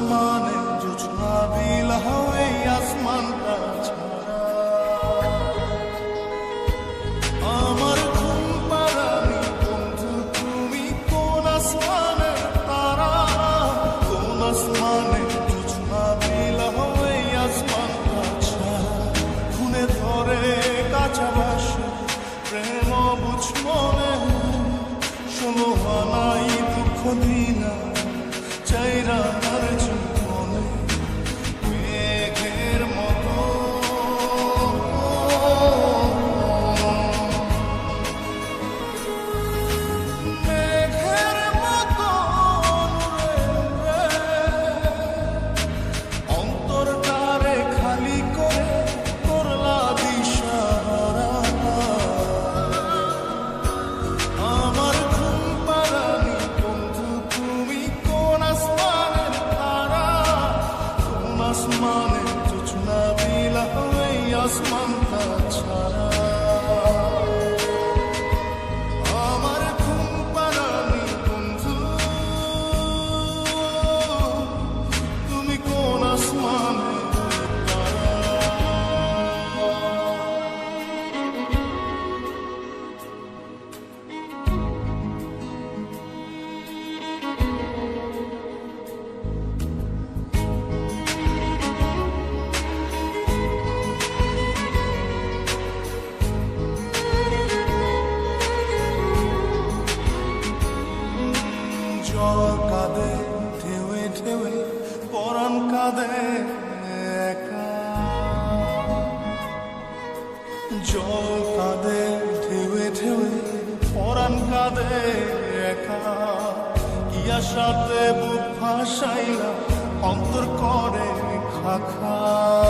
آسمان جو چھا بھی لہا आसमान जो चुना भी लहवे आसमान জল কাঁদে, ঢেউয়ে ঢেউয়ে পরাণ কাঁদে জল কাঁদে, ঢেউয়ে ঢেউয়ে পরাণ কাঁদে একা। কিয়া সাথে বুক ভাসাইলা অন্তর করে খাখা।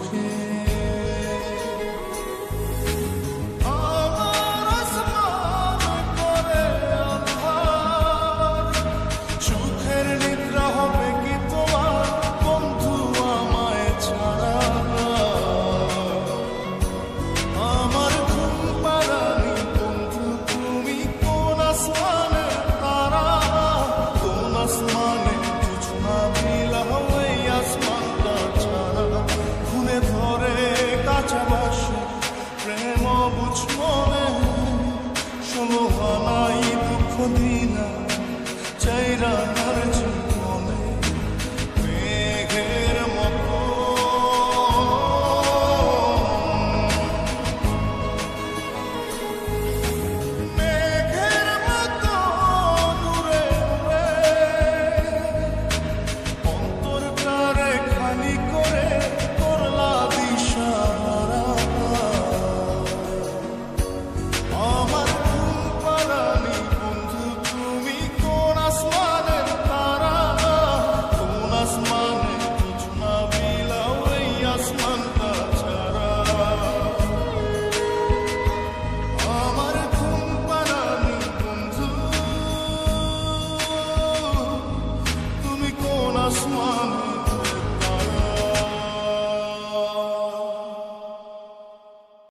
come.